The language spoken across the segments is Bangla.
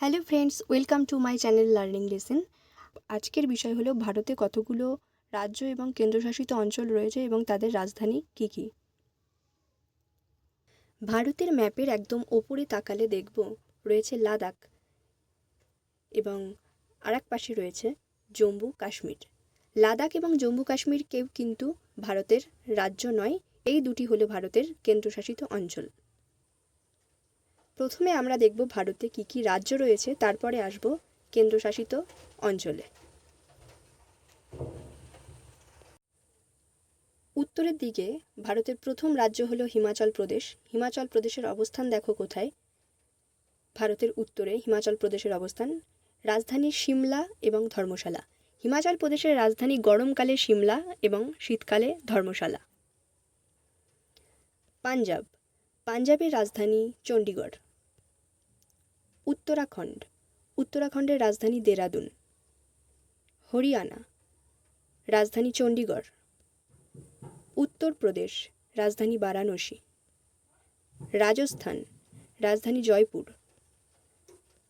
Hello friends, welcome to my channel learning lesson. আজকের বিষয় হলো ভারতে কতগুলো রাজ্য এবং কেন্দ্রশাসিত অঞ্চল রয়েছে এবং তাদের রাজধানী কী কী? ভারতের ম্যাপের একদম ওপরে তাকালে দেখব, রয়েছে লাদাখ এবং আর এক পাশে রয়েছে জম্মু কাশ্মীর। লাদাখ এবং জম্মু কাশ্মীর কেউ কিন্তু ভারতের রাজ্য নয়, এই দুটি হলো ভারতের কেন্দ্রশাসিত অঞ্চল। প্রথমে আমরা দেখব ভারতে কী কী রাজ্য রয়েছে, তারপরে আসব কেন্দ্রশাসিত অঞ্চলে। উত্তরের দিকে ভারতের প্রথম রাজ্য হলো হিমাচল প্রদেশ। হিমাচল প্রদেশের অবস্থান দেখো কোথায়? ভারতের উত্তরে হিমাচল প্রদেশের অবস্থান রাজধানী সিমলা এবং ধর্মশালা। হিমাচল প্রদেশের রাজধানী গরমকালে সিমলা এবং শীতকালে ধর্মশালা। পাঞ্জাব। পাঞ্জাবের রাজধানী চণ্ডীগড়। উত্তরাখণ্ড, উত্তরাখণ্ডের রাজধানী দেরাদুন। হরিয়ানা, রাজধানী চণ্ডীগড়। উত্তরপ্রদেশ, রাজধানী বারাণসী। রাজস্থান, রাজধানী জয়পুর।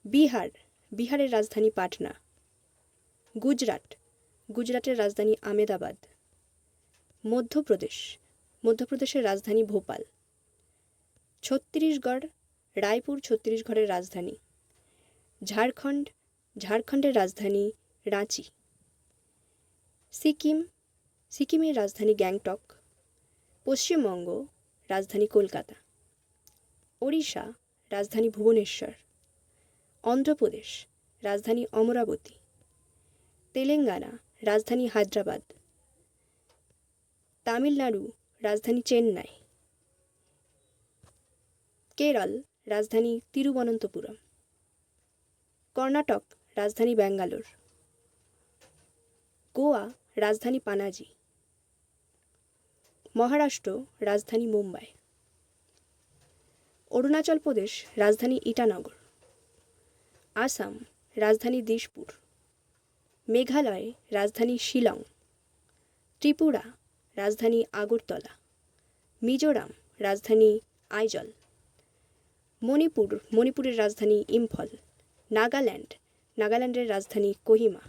বিহার, বিহারের রাজধানী পাটনা। গুজরাট, গুজরাটের রাজধানী আমেদাবাদ। মধ্যপ্রদেশ, মধ্যপ্রদেশের রাজধানী ভোপাল। ছত্তিশগড়, রায়পুর, ছত্তিশগড়ের রাজধানী। ঝাড়খণ্ড, ঝাড়খণ্ডের রাজধানী রাঁচি। সিকিম, সিকিমের রাজধানী গ্যাংটক। পশ্চিমবঙ্গ, রাজধানী কলকাতা। ওড়িশা, রাজধানী ভুবনেশ্বর। অন্ধ্রপ্রদেশ, রাজধানী অমরাবতী। তেলেঙ্গানা, রাজধানী হায়দ্রাবাদ। তামিলনাড়ু, রাজধানী চেন্নাই। কেরল, রাজধানী তিরুবনন্তপুরম। কর্ণাটক, রাজধানী ব্যাঙ্গালোর। গোয়া, রাজধানী পানাজি। মহারাষ্ট্র, রাজধানী মুম্বাই। অরুণাচল প্রদেশ, রাজধানী ইটানগর। আসাম, রাজধানী দিশপুর। মেঘালয়, রাজধানী শিলং। ত্রিপুরা, রাজধানী আগরতলা। মিজোরাম, রাজধানী আইজল। মণিপুর, মণিপুরের রাজধানী ইম্ফল। নাগাল্যান্ড, নাগাল্যান্ডের রাজধানী কোহিমা।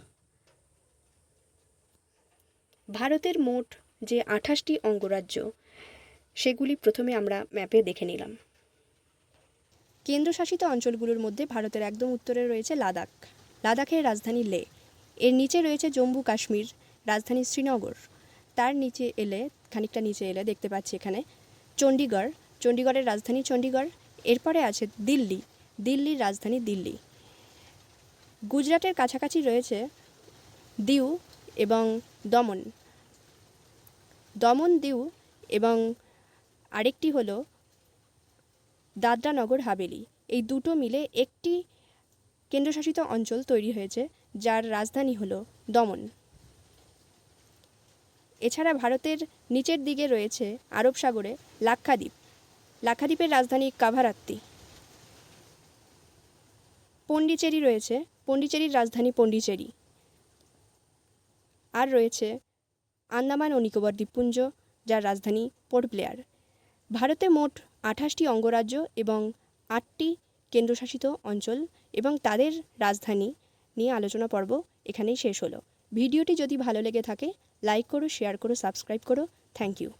ভারতের মোট যে আঠাশটি অঙ্গরাজ্য, সেগুলি প্রথমে আমরা ম্যাপে দেখে নিলাম। কেন্দ্রশাসিত অঞ্চলগুলোর মধ্যে ভারতের একদম উত্তরে রয়েছে লাদাখ। লাদাখের রাজধানী লে, এর নিচে রয়েছে জম্মু কাশ্মীর, রাজধানী শ্রীনগর। তার নিচে এলে, খানিকটা নিচে এলে দেখতে পাচ্ছি এখানে চণ্ডীগড় চণ্ডীগড়ের রাজধানী চণ্ডীগড় এরপরে আছে দিল্লি, দিল্লির রাজধানী দিল্লি। গুজরাটের কাছাকাছি রয়েছে দিউ এবং দমন। দমন দিউ এবং আরেকটি হল দাদরা নগর হাভেলি। এই দুটো মিলে একটি কেন্দ্রশাসিত অঞ্চল তৈরি হয়েছে, যার রাজধানী হল দমন। এছাড়া ভারতের নিচের দিকে রয়েছে আরব সাগরে লাক্ষাদ্বীপ। লাক্ষাদ্বীপের রাজধানী কাভারাত্তি। পণ্ডিচেরি রয়েছে পন্ডিচেরির রাজধানী পন্ডিচেরি। আর রয়েছে আন্দামান ও নিকোবর দ্বীপপুঞ্জ, যার রাজধানী পোর্ট ব্লেয়ার। ভারতে মোট আঠাশটি অঙ্গরাজ্য এবং আটটি কেন্দ্রশাসিত অঞ্চল এবং তাদের রাজধানী নিয়ে আলোচনা পর্ব এখানেই শেষ হলো। ভিডিওটি যদি ভালো লেগে থাকে, লাইক করো, শেয়ার করো, সাবস্ক্রাইব করো। Thank you.